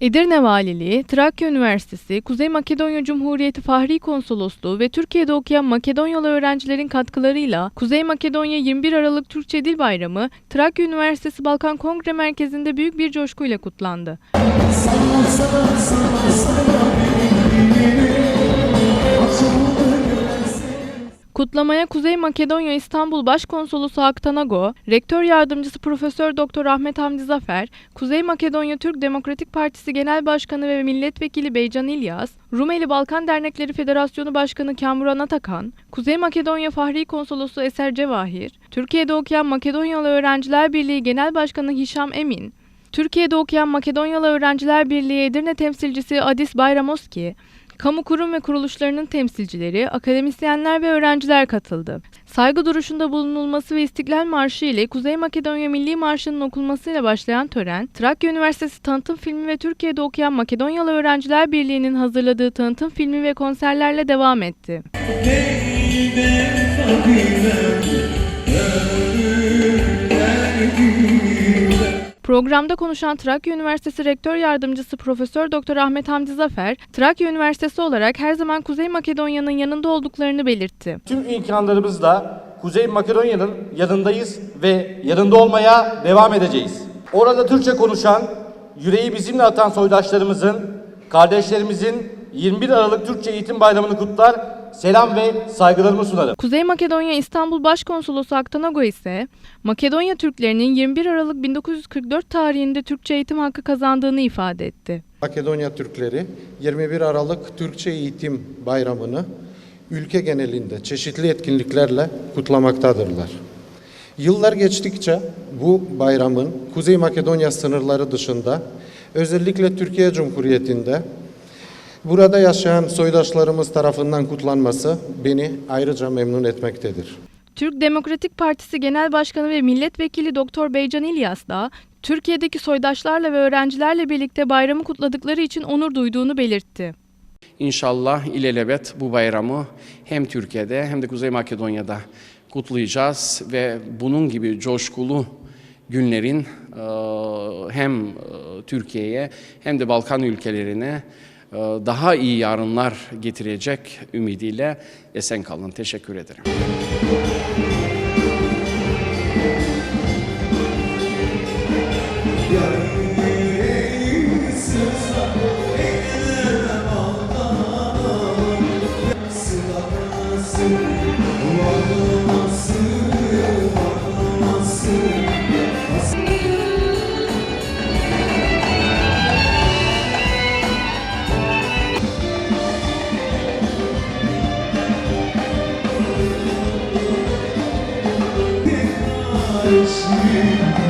Edirne Valiliği, Trakya Üniversitesi, Kuzey Makedonya Cumhuriyeti Fahri Konsolosluğu ve Türkiye'de okuyan Makedonyalı öğrencilerin katkılarıyla Kuzey Makedonya 21 Aralık Türkçe Dil Bayramı, Trakya Üniversitesi Balkan Kongre Merkezi'nde büyük bir coşkuyla kutlandı. Kutlamaya Kuzey Makedonya İstanbul Başkonsolosu Aktan Ago, Rektör Yardımcısı Profesör Doktor Ahmet Hamdi Zafer, Kuzey Makedonya Türk Demokratik Partisi Genel Başkanı ve Milletvekili Beycan İlyas, Rumeli Balkan Dernekleri Federasyonu Başkanı Kamuran Atakan, Kuzey Makedonya Fahri Konsolosu Eser Cevahir, Türkiye'de okuyan Makedonyalı Öğrenciler Birliği Genel Başkanı Hişam Emin, Türkiye'de okuyan Makedonyalı Öğrenciler Birliği Edirne temsilcisi Adis Bayramoski, kamu kurum ve kuruluşlarının temsilcileri, akademisyenler ve öğrenciler katıldı. Saygı duruşunda bulunulması ve İstiklal Marşı ile Kuzey Makedonya Milli Marşı'nın okunmasıyla başlayan tören, Trakya Üniversitesi tanıtım filmi ve Türkiye'de okuyan Makedonyalı Öğrenciler Birliği'nin hazırladığı tanıtım filmi ve konserlerle devam etti. Programda konuşan Trakya Üniversitesi Rektör Yardımcısı Profesör Doktor Ahmet Hamdi Zafer, Trakya Üniversitesi olarak her zaman Kuzey Makedonya'nın yanında olduklarını belirtti. Tüm imkanlarımızla Kuzey Makedonya'nın yanındayız ve yanında olmaya devam edeceğiz. Orada Türkçe konuşan, yüreği bizimle atan soydaşlarımızın, kardeşlerimizin 21 Aralık Türkçe Eğitim Bayramı'nı kutlar, selam ve saygılarımı sunarım. Kuzey Makedonya İstanbul Başkonsolosu Aktanago ise Makedonya Türklerinin 21 Aralık 1944 tarihinde Türkçe eğitim hakkı kazandığını ifade etti. Makedonya Türkleri 21 Aralık Türkçe Eğitim Bayramı'nı ülke genelinde çeşitli etkinliklerle kutlamaktadırlar. Yıllar geçtikçe bu bayramın Kuzey Makedonya sınırları dışında özellikle Türkiye Cumhuriyeti'nde burada yaşayan soydaşlarımız tarafından kutlanması beni ayrıca memnun etmektedir. Türk Demokratik Partisi Genel Başkanı ve Milletvekili Doktor Beycan İlyas da Türkiye'deki soydaşlarla ve öğrencilerle birlikte bayramı kutladıkları için onur duyduğunu belirtti. İnşallah ilelebet bu bayramı hem Türkiye'de hem de Kuzey Makedonya'da kutlayacağız ve bunun gibi coşkulu günlerin hem Türkiye'ye hem de Balkan ülkelerine daha iyi yarınlar getirecek ümidiyle esen kalın. Teşekkür ederim. this.